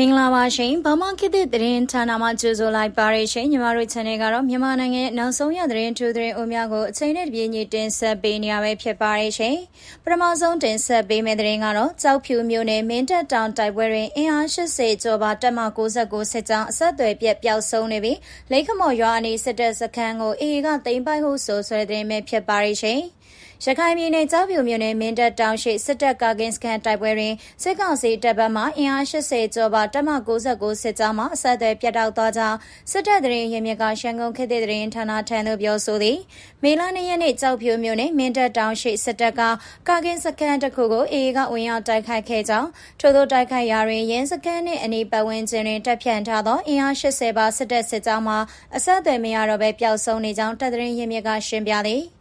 မင်္ဂလာပါရှင်ဗမာခေတ်သစ်သတင်းဌာနမှကြိုဆိုလိုက်ပါရရှင်ညီမတို့ channel ကတော့မြန်မာနိုင်ငံရဲ့နောက်ဆုံးရသတင်းထူးသတင်းအများကိုအချိန်နဲ့တပြေးညီတင်ဆက်ပေးနေရပဲဖြစ်ပါရရှင်ပထမဆုံးတင်ဆက်ပေးမယ့်သတင်းကတော့ကြောက်ဖြူမျိုးနယ်မင်းတပ်တောင်တိုက်ပွဲတွင်အင်အား80ကျော်ပါတက်မ69စစ်ကြောင်းအဆက်အသွယ်ပြက်ပျောက်ဆုံးနေပြီးလိခမော်ရွာအနီးစစ်တပ်စခန်းကိုအေအေကသိမ်းပိုက်ဟုဆိုဆွဲတဲ့သတင်းပဲဖြစ်ပါရရှင် ရခိုင်ပြည်နယ်ကြောက်ဖြူမြို့နယ်မင်းတပ်တောင်ရှိစစ်တပ်ကာကင်းစခန်းတိုက်ပွဲတွင်စစ်ကောင်စီတပ်ဘက်မှအင်အား80ကျော်ပါတပ်မ69စစ်ကြောင်းမှအဆက်အသွယ်ပြတ်တောက်သွားကြောင်းစစ်တပ်တရင်ရမြကရှန်ကုန်ခေတ်သစ်တရင်ဌာနထံသို့ပြောဆိုသည်မေလ2ရက်နေ့ကြောက်ဖြူမြို့နယ်မင်းတပ်တောင်ရှိစစ်တပ်ကကာကင်းစခန်းတစ်ခုကိုအေအေကဝင်ရောက်တိုက်ခိုက်ခဲ့ကြောင်းထို့သောတိုက်ခိုက်ရာတွင်ရင်းစခန်းနှင့်အနီးပတ်ဝန်းကျင်တွင်တပ်ဖြန့်ထားသောအင်အား80ပါစစ်တပ်စစ်ကြောင်းမှအဆက်အသွယ်မရတော့ဘဲပျောက်ဆုံးနေကြောင်းတပ်တရင်ရမြကရှင်းပြသည်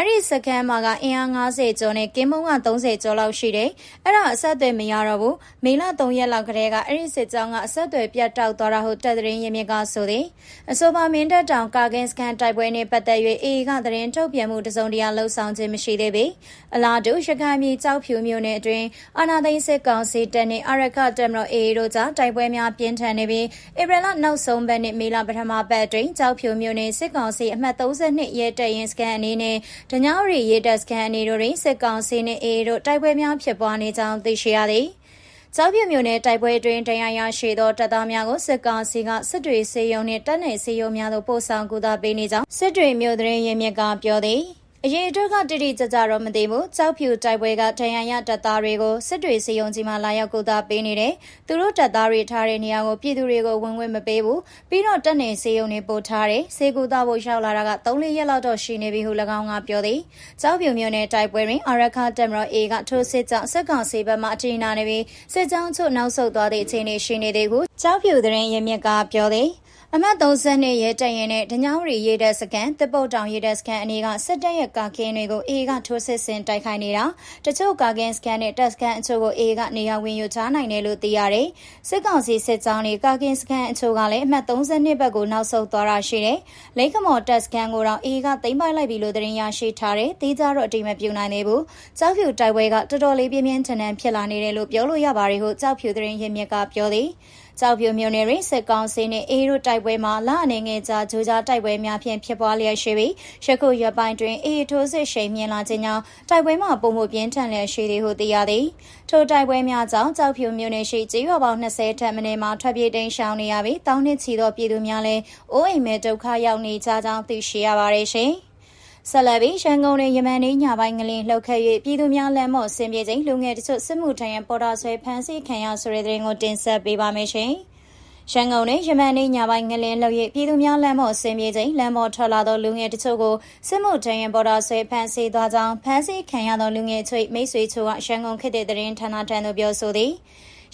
အဲ့ဒီစကန်မှာကအင်အား90ကျော်နဲ့ကင်းမုံက30ကျော်လောက်ရှိတယ်။အဲ့ဒါအဆက်အသွယ်မရတော့ဘူး။မေလ3ရက်လောက်ကတည်းကအဲ့ဒီစစ်ကြောင်းကအဆက်အသွယ်ပြတ်တောက်သွားတာဟုတ်တက်တဲ့ရင်မြစ်ကဆိုသည်။အဆိုပါမင်းတပ်တောင်ကာကင်းစကန်တိုက်ပွဲနဲ့ပတ်သက်၍အေအေကသတင်းထုတ်ပြန်မှုတစုံတရာလှုပ်ဆောင်ခြင်းမရှိသေးပေ။အလားတူရခိုင်ပြည်ကြောက်ဖြူမြို့နယ်အတွင်းအာနာသိန်းစစ်ကောင်စီတပ်နဲ့အရခတက်မတော်အေအေတို့ကြားတိုက်ပွဲများပြင်းထန်နေပြီးဧပြီလနောက်ဆုံးပတ်နဲ့မေလပထမပတ်အတွင်းကြောက်ဖြူမြို့နယ်စစ်ကောင်စီအမှတ်32ရဲတပ်ရင်းစကန်အနေနဲ့ဒညရီရေတပ်စခန်းအနေတို့တွင်စစ်ကောင်စီနှင့်အေတို့တိုက်ပွဲများဖြစ်ပွားနေကြောင်းသိရှိရသည်။ကျောက်ပြမြို့နယ်တိုက်ပွဲတွင်တရားရရှိသောတပ်သားများကိုစစ်ကောင်စီကစစ်တွေစေယုံနှင့်တပ်နယ်စေယုံများသို့ပို့ဆောင်ကူတာပေးနေကြောင်းစစ်တွေမြို့တွင်ရင်းမြစ်ကပြောသည်။ အရေးအတွက်ကတိတိကျကျတော့မသိဘူးကြောက်ဖြူတိုက်ပွဲကဒဏ်ရာရတပ်သားတွေကိုစစ်တွေစီယုံကြီးမှလာရောက်ကူတာပေးနေတယ်သူတို့တပ်သားတွေထားတဲ့နေရာကိုပြည်သူတွေကိုဝင်ဝင်မပေးဘူးပြီးတော့တပ်နေစီယုံတွေပို့ထားတယ်စေကူတာဖို့ရောက်လာတာက3-4ရက်လောက်တော့ရှိနေပြီဟု၎င်းကပြောသည်ကြောက်ဖြူမျိုးနဲ့တိုက်ပွဲတွင်အရခတက်မတော် A ကထိုးစစ်ကြောင့်စစ်ကောင်စီဘက်မှအထိနာနေပြီးစစ်ကြောင်းချုပ်နောက်ဆုတ်သွားသည့်အခြေအနေရှိနေသေးကိုကြောက်ဖြူသတင်းရမြစ်ကပြောသည် အမှတ်32ရဲတပ်ရင်နဲ့ဒညောင်းရီရဲတပ်စကန်တစ်ပုတ်တောင်ရဲတပ်စကန်အနေကစစ်တပ်ရဲ့ကာကင်းတွေကိုအေကထိုးစစ်ဆင်တိုက်ခိုက်နေတာတချို့ကာကင်းစကန်နဲ့တပ်စကန်အချို့ကိုအေကနေရာဝင်ယူချနိုင်တယ်လို့သိရတယ်စစ်ကောင်စီစစ်ကြောင်းတွေကာကင်းစကန်အချို့ကလည်းအမှတ်32ဘက်ကိုနောက်ဆုတ်သွားတာရှိတယ်လိတ်ကမော်တပ်စကန်ကိုတော့အေကသိမ်းပိုက်လိုက်ပြီလို့သတင်းရရှိထားတယ်တေးကြတော့အတိမပြုနိုင်သေးဘူးကြောက်ဖြူတိုက်ပွဲကတော်တော်လေးပြင်းပြင်းထန်ထန်ဖြစ်လာနေတယ်လို့ပြောလို့ရပါတယ်ဟုကြောက်ဖြူသတင်းရင်းမြစ်ကပြောသည် ကြောက်ပြိုမြို့နယ်တွင်စစ်ကောင်စီနှင့်အေးတို့တိုက်ပွဲမှာလအနေငယ်ကြာဂျိုးကြားတိုက်ပွဲများဖြင့်ဖြစ်ပွားလျက်ရှိပြီးယခုရက်ပိုင်းတွင်အေးထိုးစစ်ရှိန်မြင့်လာခြင်းကြောင့်တိုက်ပွဲမှာပုံမှုပြင်းထန်လျက်ရှိသည်ဟုသိရသည်ထိုတိုက်ပွဲများကြောင့်ကြောက်ဖြိုမြို့နယ်ရှိကျေးရွာပေါင်း20ထက်မနည်းမှာထွက်ပြေးတိမ်းရှောင်နေရပြီးတောင်းနှစ်ချီသောပြည်သူများလည်းအိုးအိမ်မဲ့ဒုက္ခရောက်နေကြကြောင်းသိရှိရပါတယ်ရှင်။ ဆက်လက်ပြီးရန်ကုန်နဲ့ယမန်နေညပိုင်းငလင်းလှုပ်ခတ်၍ပြည်သူများလမ်းမော့ဆင်ပြေခြင်းလူငယ်တချို့စစ်မှုထမ်းရန်ပေါ်တာဆွဲဖမ်းဆီးခံရဆိုတဲ့တဲ့ရင်ကိုတင်ဆက်ပေးပါမယ်ရှင်။ရန်ကုန်နဲ့ယမန်နေ့ညပိုင်းငလင်းလှုပ်ရပြည်သူများလမ်းမော့ဆင်ပြေခြင်းလမ်းမော့ထွက်လာသောလူငယ်တချို့ကိုစစ်မှုထမ်းရန်ပေါ်တာဆွဲဖမ်းဆီးသွားကြောင်းဖမ်းဆီးခံရသောလူငယ်ချိတ်မိတ်ဆွေချို့ကရန်ကုန်ခေတ်တဲ့တရင်ဌာနထံသို့ပြောဆိုသည်။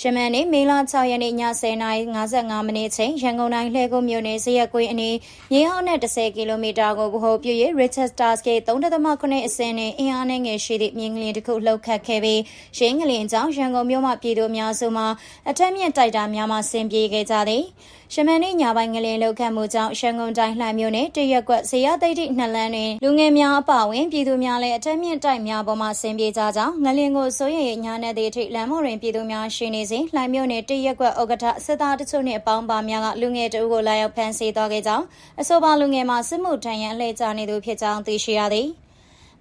ယမန်နေ့မေလ6ရက်နေ့ည10:55မိနစ်ချိန်ရန်ကုန်တိုင်းလှဲကုန်းမြို့နယ်ဇရက်ကွင်းအနီးမြေဟောင်းနဲ့10ကီလိုမီတာကိုဗဟိုပြု၍ Richard Starsky 3.9အစင်းနဲ့အင်အားနဲ့ငယ်ရှိသည့်မြင်းကလေးတစ်ခုလှုပ်ခတ်ခဲ့ပြီးရင်းကလေးကြောင့်ရန်ကုန်မြို့မှပြည်သူများစုမှအထက်မြင့်တိုက်တာများမှဆင်ပြေခဲ့ကြသည်။ရှမန်နေ့ညပိုင်းငလင်လောက်ခတ်မှုကြောင့်ရှန်ကုန်တိုင်းလှမ်းမြို့နယ်တရက်ကွက်ဇေယသိတိနှစ်လမ်းတွင်လူငယ်များအပါအဝင်ပြည်သူများလည်းအထက်မြင့်တိုက်များပေါ်မှဆင်းပြေကြကြောင်းငလင်ကိုစိုးရိမ်ညနေသည့်အထိလမ်းမော်တွင်ပြည်သူများရှိနေစဉ်လှမ်းမြို့နယ်တရက်ကွက်ဥက္ကဋ္ဌစစ်သားတချို့နှင့်အပေါင်းပါများကလူငယ်တအုပ်ကိုလာရောက်ဖမ်းဆီးသွားခဲ့ကြောင်းအဆိုပါလူငယ်မှာစစ်မှုထမ်းရန်အလှည့်ကျနေသူဖြစ်ကြောင်းသိရှိရသည်။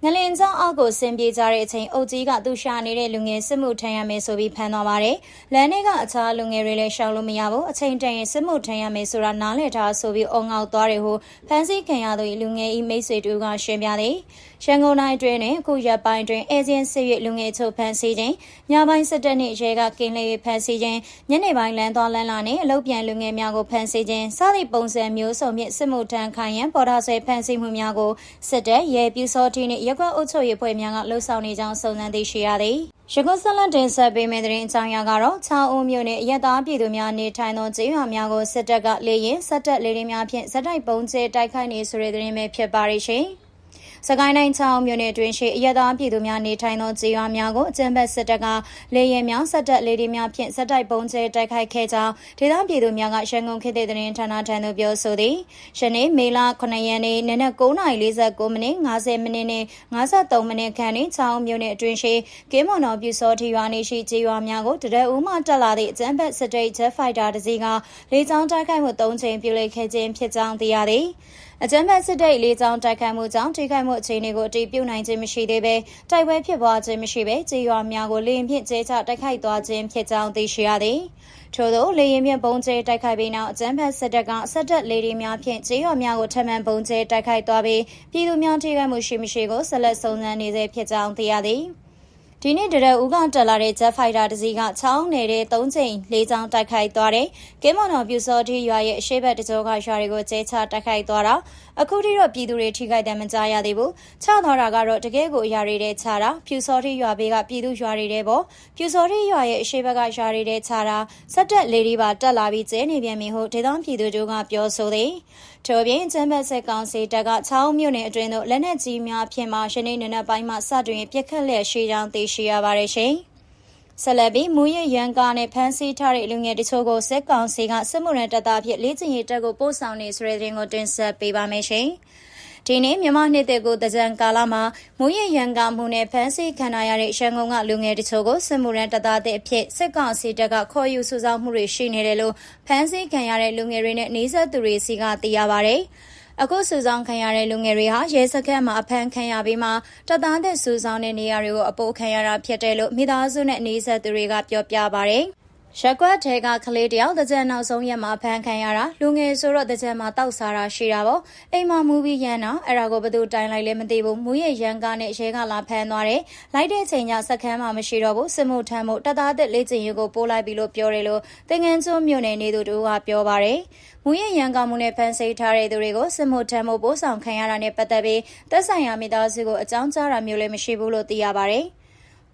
ငလင်ကျောင်းအောက်ကိုဆင်းပြေးကြတဲ့အချိန်အုပ်ကြီးကသူရှာနေတဲ့လူငယ်စစ်မှုထမ်းရမယ်ဆိုပြီးဖမ်းသွားပါတယ်။လမ်းထဲကအခြားလူငယ်တွေလည်းရှောင်လို့မရဘူး။အချိန်တန်ရင်စစ်မှုထမ်းရမယ်ဆိုတာနားလည်ထားဆိုပြီးအုံငေါက်သွားတယ်ဟုဖမ်းဆီးခံရသူလူငယ်ဤမိတ်ဆွေတူကရှင်းပြတယ်။ရန်ကုန်တိုင်းတွင်အခုရက်ပိုင်းတွင်အဲဇင်းစစ်၍လူငယ်ချုပ်ဖမ်းဆီးခြင်းညပိုင်းစစ်တပ်နှင့်ရဲကကင်းလေးဖမ်းဆီးခြင်းညနေပိုင်းလမ်းသွားလမ်းလာနှင့်အလုပ်ပြန်လူငယ်များကိုဖမ်းဆီးခြင်းစသည့်ပုံစံမျိုးစုံဖြင့်စစ်မှုထမ်းခိုင်ရန်ပေါ်ထားဆွဲဖမ်းဆီးမှုများကိုစစ်တပ်ရဲပြူစောတိနှင့်ရက်ကွက်အုပ်ချုပ်ရေးဖွဲ့များကလှုပ်ဆောင်နေကြောင်းစုံစမ်းသိရှိရသည်ရကုဆလန်တင်ဆက်ပေးမယ့်သတင်းအကြောင်းအရာကတော့ချောင်းဦးမြို့နယ်အရက်သားပြည်သူများနေထိုင်သောကျေးရွာများကိုစစ်တပ်ကလေရင်စစ်တပ်လေရင်များဖြင့်ဇက်တိုက်ပုံကျဲတိုက်ခိုက်နေဆိုတဲ့သတင်းပဲဖြစ်ပါရရှင်။ စကိုင်းတိုင်းချောင်းမြို့နယ်တွင်ရှိအရသာပြည်သူများနေထိုင်သောကြေးရွာများကိုအကြမ်းဖက်စစ်တပ်ကလေရင်များဆက်တက်လေဒီများဖြင့်စက်တိုက်ပုံကျဲတိုက်ခိုက်ခဲ့ကြောင်းဒေသပြည်သူများကရန်ကုန်ခေတ်သစ်သတင်းဌာနထံသို့ပြောဆိုသည်။ယနေ့မေလ9ရက်နေ့နနက်9:49မိနစ်50မိနစ်နှင့်53မိနစ်ခန့်တွင်ချောင်းမြို့နယ်အတွင်းရှိကင်းမွန်တော်ပြူစောထီရွာနေရှိကြေးရွာများကိုတရက်ဦးမှတက်လာသည့်အကြမ်းဖက်စစ်တပ် Jet Fighter တစ်စီးကလေကြောင်းတိုက်ခိုက်မှု၃ချိန်ပြုလုပ်ခဲ့ခြင်းဖြစ်ကြောင်းသိရသည်။အကြမ်းဖက်စစ်တပ်လေးကြောင်းတိုက်ခိုက်မှုကြောင့်ထိခိုက်မှုအခြေအနေကိုအတည်ပြုနိုင်ခြင်းမရှိသေးဘဲတိုက်ပွဲဖြစ်ပွားခြင်းမရှိဘဲကြေးရွာများကိုလေရင်ဖြင့်ကျဲချတိုက်ခိုက်သွားခြင်းဖြစ်ကြောင်းသိရှိရသည်။ထို့သောလေရင်ဖြင့်ပုံကျဲတိုက်ခိုက်ပြီးနောက်အကြမ်းဖက်စစ်တပ်ကဆက်တက်လေဒီများဖြင့်ကြေးရွာများကိုထပ်မံပုံကျဲတိုက်ခိုက်သွားပြီးပြည်သူများထိခိုက်မှုရှိမရှိကိုဆက်လက်စုံစမ်းနေဆဲဖြစ်ကြောင်းသိရသည်။ ဒီနေ့တရက်ဦးကတက်လာတဲ့ Jet Fighter တစ်စီးကချောင်းနေတဲ့၃ချိန်၄ချောင်းတိုက်ခိုက်သွားတယ်။ကင်းမွန်တော်ပြူစောတိရွာရဲ့အရှိဘက်တကြောကရွာတွေကိုကျဲချတိုက်ခိုက်သွားတာ အခုထိတော့ပြည်သူတွေထိခိုက်တယ်မကြားရသေးဘူး။ချသွားတာကတော့တကယ်ကိုအရာတွေတဲ့ချတာပြူစောတိရွာဘေးကပြည်သူရွာတွေတဲ့ပေါ့။ပြူစောတိရွာရဲ့အရှိဘက်ကရွာတွေတဲ့ချတာစက်တက်လေးဒီပါတက်လာပြီးကျဲနေပြန်ပြီဟုဒေသပြည်သူတို့ကပြောဆိုသည်။ထို့ပြင်ကျမ်းဘတ်ဆက်ကောင်စီတပ်ကချောင်းမြို့နယ်အတွင်းသို့လက်နက်ကြီးများဖြင့်မှယနေ့နနက်ပိုင်းမှစတင်ပြက်ခတ်လျက်ရှိကြောင်းသိရှိရပါတယ်ရှင်။ ဆက်လက်ပြီးမူရရန်ကားနဲ့ဖမ်းဆီးထားတဲ့လူငယ်တချို့ကိုစက်ကောင်စီကစစ်မှုရန်တပ်သားဖြစ်လေ့ကျင့်ရေးတပ်ကိုပို့ဆောင်နေဆိုတဲ့သတင်းကိုတင်ဆက်ပေးပါမယ်ရှင်။ဒီနေ့မြန်မာနှစ်သက်ကိုတကြံကာလမှာမူရရန်ကမှုနဲ့ဖမ်းဆီးခံရတဲ့ရန်ကုန်ကလူငယ်တချို့ကိုစစ်မှုရန်တပ်သားတဲ့အဖြစ်စစ်ကောင်စီတပ်ကခေါ်ယူစုဆောင်းမှုတွေရှိနေတယ်လို့ဖမ်းဆီးခံရတဲ့လူငယ်တွေနဲ့နှိစက်သူတွေစီကသိရပါဗျ။ အခုစုဆောင်ခံရတဲ့လူငယ်တွေဟာရဲစခန်းမှာအဖမ်းခံရပြီးမှတပ်သားတဲ့စုဆောင်တဲ့နေရာတွေကိုအပိုးခံရတာဖြစ်တယ်လို့မိသားစုနဲ့နေဆက်သူတွေကပြောပြပါဗျ။ ရက်ကွက်ထဲကကလေးတယောက်တကြံနောက်ဆုံးရက်မှာဖမ်းခံရတာလူငယ်ဆိုတော့တကြံမှာတောက်စားတာရှိတာပေါ့အိမ်မှာမူပြီးရန်တော့အဲ့ဒါကိုဘသူတိုင်လိုက်လဲမသိဘူးမူရဲ့ရန်ကားနဲ့ရဲကလာဖမ်းသွားတယ်လိုက်တဲ့ချိန်ကျစက်ခန်းမှာမရှိတော့ဘူးစစ်မှုထမ်းမှုတသားသက်လေးကျင်ရုပ်ကိုပို့လိုက်ပြီလို့ပြောတယ်လို့တင်ငန်းကျွန်းမြို့နယ်နေသူတို့ကပြောပါတယ်မူရဲ့ရန်ကားမှုနဲ့ဖမ်းဆီးထားတဲ့သူတွေကိုစစ်မှုထမ်းမှုပို့ဆောင်ခံရတာနဲ့ပတ်သက်ပြီးသက်ဆိုင်ရာမိသားစုကိုအကြောင်းကြားတာမျိုးလည်းမရှိဘူးလို့သိရပါတယ်။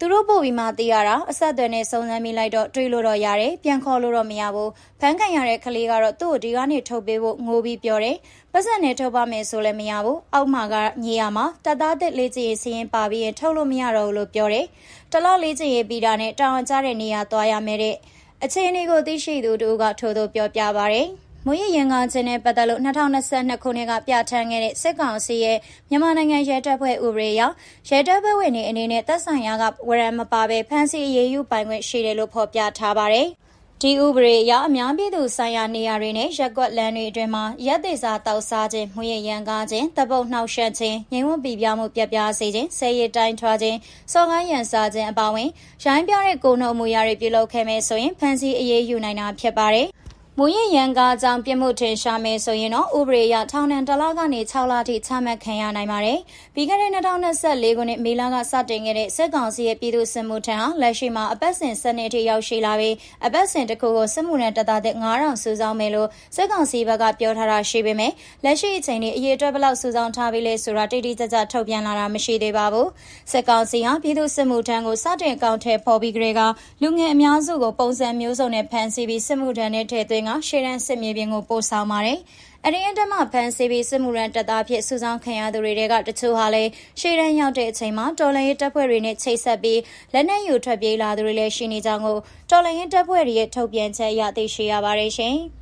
သူတို့ပို့ပြီးမှသိရတာအဆက်အသွယ်နဲ့စုံစမ်းမိလိုက်တော့တွေးလို့တော့ရတယ်ပြန်ခေါ်လို့တော့မရဘူးဖမ်းခံရတဲ့ကလေးကတော့သူ့ကိုဒီကနေထုတ်ပေးဖို့ငိုပြီးပြောတယ်ပတ်စံနဲ့ထုတ်ပါမယ်ဆိုလည်းမရဘူးအောက်မှာကညီရမှာတသားတစ်လေးချင်စီရင်ပါပြီးရင်ထုတ်လို့မရတော့ဘူးလို့ပြောတယ်တလောက်လေးချင်ရေးပြီးတာနဲ့တောင်ကျတဲ့နေရာသွားရမယ်တဲ့အခြေအနေကိုသိရှိသူတို့ကထို့သို့ပြောပြပါရတယ် မွေးရင်ကားခြင်းနဲ့ပတ်သက်လို့2022ခုနှစ်ကပြဋ္ဌာန်းခဲ့တဲ့စစ်ကောင်စီရဲ့မြန်မာနိုင်ငံရဲတပ်ဖွဲ့ဥပဒေအရရဲတပ်ဖွဲ့ဝင်တွေအနေနဲ့တပ်ဆိုင်ရာကဝရံမပါဘဲဖမ်းဆီးအရေးယူပိုင်ခွင့်ရှိတယ်လို့ဖော်ပြထားပါတယ်။ဒီဥပဒေအရအများပြည်သူဆိုင်ရာနေရာတွေနဲ့ရက်ကွက်လမ်းတွေအတွင်းမှာရက်သေးစာတောက်စားခြင်း၊မွေးရန်ကားခြင်း၊တပ်ပုတ်နှောက်ယှက်ခြင်း၊ငြိမ်ဝတ်ပြပြမှုပြပြစေခြင်း၊ဆဲရည်တိုင်းထွားခြင်း၊စော်ကားရန်စားခြင်းအပါအဝင်ရိုင်းပြတဲ့ကိုနှုတ်မှုရာတွေပြုလုပ်ခဲ့မယ်ဆိုရင်ဖမ်းဆီးအရေးယူနိုင်တာဖြစ်ပါတယ်။ မူရရန်ကားကြောင့်ပြစ်မှုထင်ရှားမယ်ဆိုရင်တော့ဥပဒေအရထောင်ဒဏ်တစ်လကနေ6လထိချမှတ်ခံရနိုင်ပါတယ်။ပြီးခဲ့တဲ့2024ခုနှစ်မေလကစတင်ခဲ့တဲ့စစ်ကောင်စီရဲ့ပြည်သူ့စစ်မှုထမ်းဟာလက်ရှိမှာအပတ်စဉ်စနစ်ထိရောက်ရှိလာပြီးအပတ်စဉ်တစ်ခုကိုစစ်မှုထမ်းတပ်သားတဲ့9000စုဆောင်းမယ်လို့စစ်ကောင်စီဘက်ကပြောထားတာရှိပေမဲ့လက်ရှိအချိန်ထိအရေးအတွက်ဘလောက်စုဆောင်းထားပြီးလဲဆိုတာတိတိကျကျထုတ်ပြန်လာတာမရှိသေးပါဘူး။စစ်ကောင်စီဟာပြည်သူ့စစ်မှုထမ်းကိုစတင်အကောင့်ထဲပေါ်ပြီးကြကလူငယ်အများစုကိုပုံစံမျိုးစုံနဲ့ဖမ်းဆီးပြီးစစ်မှုထမ်းနဲ့ထည့်သွင်းကရှေ့တန်းစစ်မြေပြင်ကိုပို့ဆောင်ပါတယ်။အရင်တမဖန်စီပြီးစစ်မှုရန်တပ်သားဖြစ်စုဆောင်ခံရသူတွေကတချို့ဟာလည်းရှေ့တန်းရောက်တဲ့အချိန်မှာတော်လှန်ရေးတပ်ဖွဲ့တွေနဲ့ချိတ်ဆက်ပြီးလက်နက်ယူထွက်ပြေးလာသူတွေလည်းရှိနေကြောင်းကိုတော်လှန်ရေးတပ်ဖွဲ့တွေရဲ့ထုတ်ပြန်ချက်အရသိရှိရပါတယ်ရှင်။